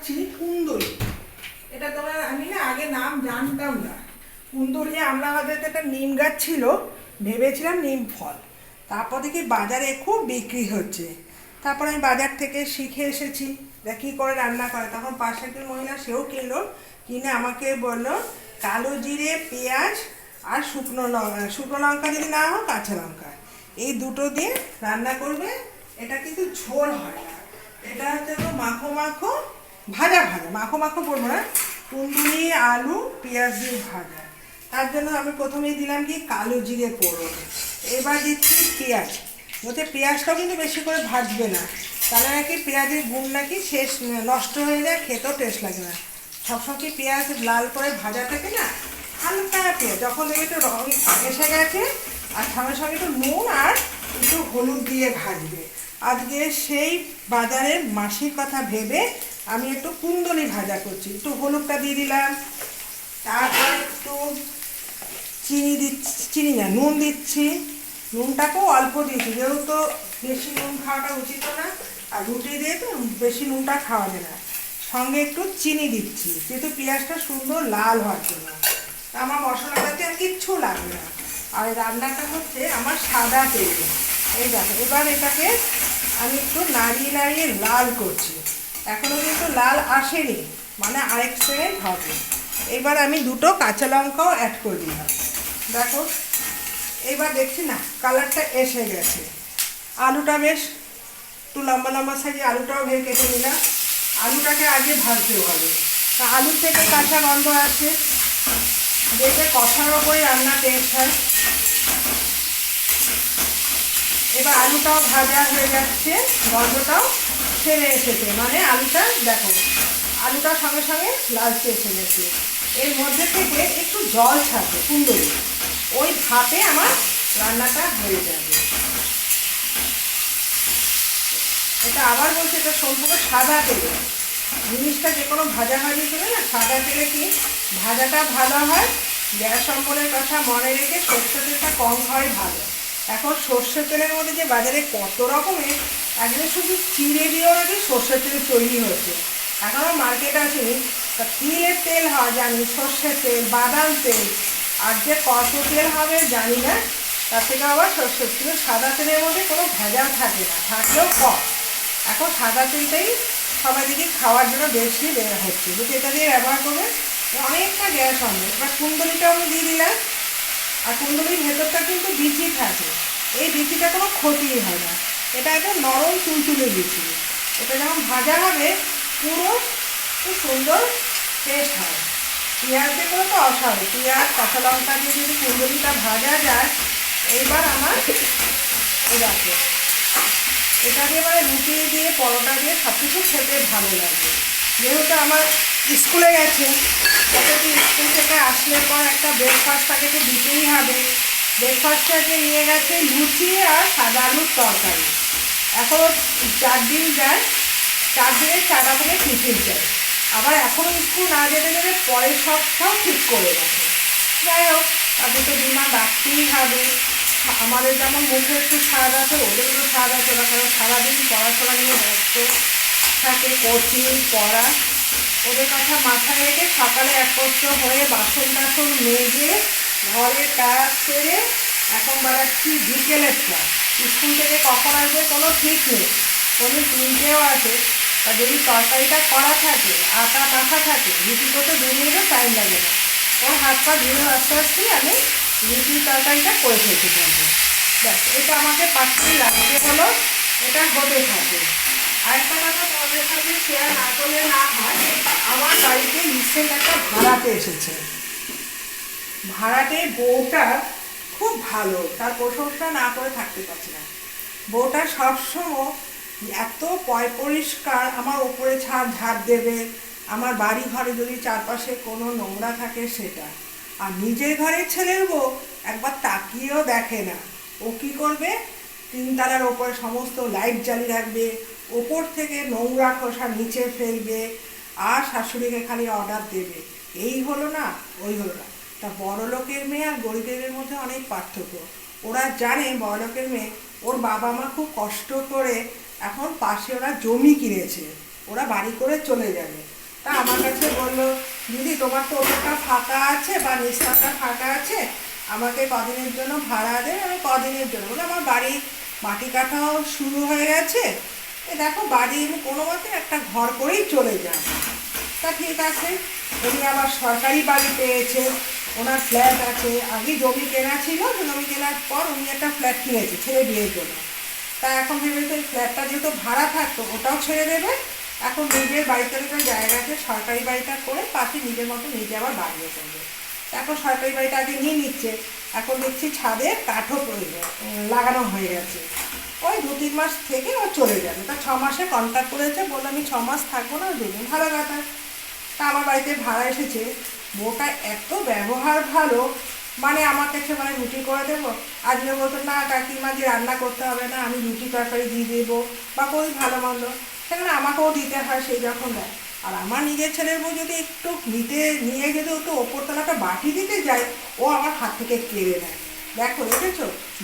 বানাচ্ছি কুন্দরি এটা তোমার আমি না আগে নাম জানতাম না। কুন্দরি আমরা আমাদের তো একটা নিম গাছ ছিল, ভেবেছিলাম নিম ফল। তারপর দেখি বাজারে খুব বিক্রি হচ্ছে। তারপর আমি বাজার থেকে শিখে এসেছি দেখ কী করে রান্না করে। তখন পাশে একজন মহিলা সেও কিনলো, কিনে আমাকে বলল, কালো জিরে, পেঁয়াজ আর শুকনো লঙ্কা। শুকনো লঙ্কা যদি না হোক কাঁচা লঙ্কা। এই দুটো দিয়ে রান্না করবে, এটা কিন্তু ঝোল হয় না। এটা হচ্ছে মাখো মাখো ভাজা ভাজা। মাখো মাখো বলব না। কুন্দুরি আলু, পেঁয়াজ দিয়ে ভাজা। তার জন্য আমি প্রথমেই দিলাম কি কালো জিরে ফোড়ন। এবার দিচ্ছি পেঁয়াজ। ওতে পেঁয়াজটাও কিন্তু বেশি করে ভাজবে না। তাহলে নাকি পেঁয়াজের গুণ নাকি শেষ নষ্ট হয়ে যায়, খেতেও টেস্ট লাগে না। সবসময় কি পেঁয়াজ লাল করে ভাজা থাকে না? হালকা পেঁয়াজ। যখন দেখবে একটু রং এসে গেছে, আর সঙ্গে সঙ্গে একটু নুন আর একটু হলুদ দিয়ে ভাজবে। আজকে সেই বাজারের মাসির কথা ভেবে আমি একটু কুন্দলি ভাজা করছি, একটু হলুদটা দিয়ে দিলাম, তারপর একটু চিনি দিচ্ছি, চিনি না, নুন দিচ্ছি নুনটাকেও অল্প দিয়েছি, যেহেতু বেশি নুন খাওয়াটা উচিত না, আর রুটি দিয়ে তো বেশি নুনটা খাওয়া যায় না, সঙ্গে একটু চিনি দিচ্ছি, যেহেতু পেঁয়াজটা সুন্দর লাল হওয়ার জন্য আমার মশলাটাতে আর কিচ্ছু লাগবে না, আর রান্নাটা হচ্ছে আমার সাদা তেল, এই দেখো, এবার এটাকে আমি একটু নাড়িয়ে নাড়িয়ে লাল করছি। এখনও কিন্তু লাল আসেনি মানে আরেক সেকেন্ড হবে। এবার আমি দুটো কাঁচা লঙ্কাও অ্যাড করে দিলাম। দেখো, এবার দেখছি না কালারটা এসে গেছে। আলুটা বেশ, একটু লম্বা লম্বা সাইজে আলুটাও ভেঙে কেটে নিলাম। আলুটাকে আগে ভাজতেও হবে। তা আলুর থেকে কাঁচা গন্ধ আছে দেখে কষার ওপরে রান্না টেস্ট হয়। এবার আলুটাও ভাজা হয়ে যাচ্ছে, গন্ধটাও ছেড়ে এসেছে মানে আলুটা দেখো, আলুটা সঙ্গে সঙ্গে লালচে এসে গেছে। এর মধ্যে থেকে একটু জল ছাড়বে কুন্দরি ওই ভাপে আমার রান্নাটা হয়ে যাবে। এটা আবার বলছে, এটা সম্পূর্ণ সাদা তেলে। জিনিসটা যে কোনো ভাজা ভাজি করে না, সাদা তেলে কি ভাজাটা ভালো হয়? গ্যাস অম্বলের কথা মনে রেখে সর্ষে তেলটা কম হয় ভালো। এখন সর্ষের তেলের মধ্যে যে বাজারে কত রকমের, একদম শুধু চিড়ে দিয়েও নাকি সর্ষের তেল তৈরি হচ্ছে এখনও মার্কেট আসেনি তা তিলের তেল হয় জানি, সর্ষের তেল, বাদাম তেল, আর যে কত তেল হবে জানি না, তার থেকে আবার সর্ষের তেল, সাদা তেলের মধ্যে কোনো ভেজাল থাকে না, থাকলেও কম। এখন সাদা তেলটাই সবাই দিকে খাওয়ার জন্য বেশি বের হচ্ছে। যদি এটা দিয়ে ব্যবহার করবে অনেকটা গ্যাস হবে। এবার কুন্দলিটাও আমি দিয়ে দিলাম। আর কুন্দলির ভেতরটা কিন্তু বিচি থাকে। এই বিচিটা কোনো ক্ষতি হয় না। এটা একটা নরম তুলতুলে বিচি। এটা যখন ভাজা হবে, পুরো খুব সুন্দর টেস্ট হয়। পেঁয়াজ দিয়ে তো অসাধারণ পেঁয়াজ, কাঁচা লঙ্কা দিয়ে যদি কুন্দলিটা ভাজা যায় এইবার আমার দেখো। এটা দিয়ে মানে রুটি দিয়ে, পরোটা দিয়ে সব কিছু খেতে ভালো লাগে। যেহেতু আমার স্কুলে গেছে তো স্কুল থেকে আসলে পর একটা ব্রেকফাস্ট তাকে তো দিতেই হবে। ব্রেকফাস্টটাকে নিয়ে গেছে লুচি আর সাদা আলুর তরকারি। এখন চার দিন যায়, চার দিনের চারটা থেকে টিফিন চাই আবার এখনও স্কুল না যেতে গেলে পরের সপ্তাহ ঠিক করে রাখে যাই হোক তাদের তো বিমা রাখতেই হবে। আমাদের যেমন মুখে একটু স্বাদ আছে, ওদেরও স্বাদ আছে, ওরা কারণ সারাদিন পড়াশোনা নিয়ে ব্যস্ত। থাকে কোচিং পড়া। ওদের কথা মাথায় রেখে সকালে একত্র হয়ে বাসন টাসন মেজে ঘরের কাজ সেরে এখন বেড়াচ্ছি বিকেলের ক্লাস স্কুল থেকে কখন আসবে কোনো ঠিক নেই। কোনো তিনটেও আছে। তা যদি তরকারিটা করা থাকে, আটা মাখা থাকে, রুটি করতে দু মিনিটও টাইম লাগে না। ওর হাত পা ধুয়ে আস্তে আস্তে আমি রুটির তরকারিটা করে ফেলতে পারব ব্যাস, এটা আমাকে পাঁচ মিনিট রাখতে হলো, এটা হতে থাকে আরেকটা কথা শেয়ার না করলে না হয় আমার বাড়িতে রিসেন্ট একটা ভাড়াতে এসেছে ভাড়াটে বউটা খুব ভালো তার প্রশংসা না করে থাকতে পারছি না বউটা সবসময় এত পয় পরিষ্কার আমার ওপরে ছাদ ঝাড় দেবে আমার বাড়ি ঘরে যদি চারপাশে কোনো নোংরা থাকে সেটা আর নিজের ঘরের ছেলের বউ একবার তাকিয়েও দেখে না ও কি করবে তিনতলার ওপরে সমস্ত লাইট জ্বালিয়ে রাখবে ওপর থেকে নোংরা খোসা নিচে ফেলবে আর শাশুড়িকে খালি অর্ডার দেবে। এই হলো না, ওই হলো না। তা বড় লোকের মেয়ে আর গরিবের মধ্যে অনেক পার্থক্য। ওরা জানে বড় লোকের মেয়ে, ওর বাবা মা খুব কষ্ট করে এখন পাশে ওরা জমি কিনেছে। ওরা বাড়ি করে চলে যাবে। তা আমার কাছে বলল, দিদি, তোমার তো ওটা ফাঁকা আছে বা নিস্তারটা ফাঁকা আছে? আমাকে কদিনের জন্য ভাড়া দে, আমি কদিনের জন্য। বলে, আমার বাড়ি মাটি কাটাও শুরু হয়ে গেছে। এ দেখো, বাড়ি আমি কোনো মতে একটা ঘর করেই চলে যাব তা ঠিক আছে উনি আবার সরকারি বাড়ি পেয়েছে, ওনার ফ্ল্যাট আছে। আগে জমি কেনা ছিল, জমি কেনার পর উনি একটা ফ্ল্যাট কিনেছে ছেলে বিয়ের জন্য তা এখন ভেবেছে ফ্ল্যাটটা যেহেতু ভাড়া থাকতো, ওটাও ছেড়ে দেবে। এখন নিজের বাড়িতে একটা জায়গা আছে, সরকারি বাড়িটা করে পাশে নিজের মতো নিজে আবার বাড়িও করবে। এখন সরকারি বাড়িটা আগে নিয়ে নিচ্ছে, এখন দেখছি ছাদে কাঠও লাগানো হয়ে গেছে। ওই দু তিন মাস থেকে ও চলে যাবে। তা ছ মাসে কন্ট্যাক্ট করেছে, বলল, আমি ছ মাস থাকব না, দুদিন ভালো কথা তা আমার বাড়িতে ভাড়া এসেছে। বউটা এত ব্যবহার ভালো মানে আমার কাছে মানে রুটি করে দেবো। আজকে বলতো, না কাকিমা, যে রান্না করতে হবে না, আমি রুটি তরকারি দিয়ে দেবো, বা কই ভালো মন্দ। সেখানে আমাকেও দিতে হয় সেই যখন দেয় আর আমার নিজের ছেলের বউ যদি একটু নিতে, নিয়ে যদি একটু ওপরতলাটা বাটি দিতে যায়, ও আমার হাত থেকে কেড়ে নেয়। দেখো, দেখেছ?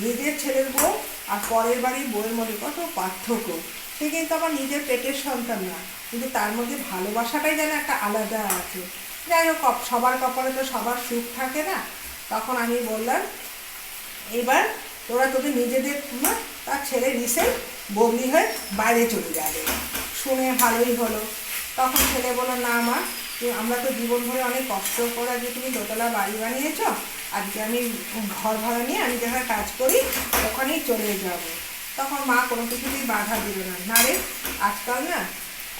নিজের ছেলের বউ আর পরের বাড়ির বউয়ের মধ্যে কত পার্থক্য। সে কিন্তু আমার নিজের পেটের সন্তান না, কিন্তু তার মধ্যে ভালোবাসাটাই যেন একটা আলাদা আছে। যাই হোক সবার কপালে তো সবার সুখ থাকে না। তখন আমি বললাম এবার তোরা তোদের নিজেদের তার ছেলে রিসেন্ট বদলি হয়ে বাইরে চলে যাবে। শুনে ভালোই হলো। তখন ছেলে বলল, না মা তুই আমরা তো জীবন ভরে অনেক কষ্ট করে যে তুমি দোতলা বাড়ি বানিয়েছ, আজকে আমি ঘর ভাড়া নিয়ে আমি যেখানে কাজ করি, ওখানেই চলে যাব। তখন মা কোনো কিছুতেই বাধা দিল না। না রে, আজকাল না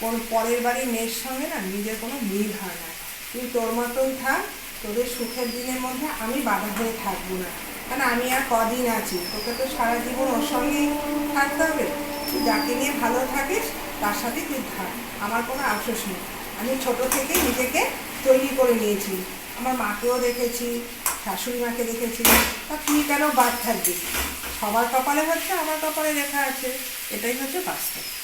কোন পরের বাড়ির মেয়ের সঙ্গে না নিজের কোনো মিল হয় না। তুই তোর মতোই থাক, তোদের সুখের দিনের মধ্যে আমি বাধা হয়ে থাকব না। কারণ আমি আর কদিন আছি? তোকে তো সারা জীবন ওর সঙ্গেই থাকতে হবে। তুই যাকে নিয়ে ভালো থাকিস, তার সাথে তুই থাক। আমার কোনো আফসোস নেই। আমি ছোট থেকে নিজেকে তৈরি করে নিয়েছি। আমার মাকেও দেখেছি, শাশুড়ি মাকে দেখেছি। তা তুই কেন বাদ থাকবে? সবার কপালে হচ্ছে, আমার কপালে লেখা আছে। এটাই হচ্ছে বাস্তব।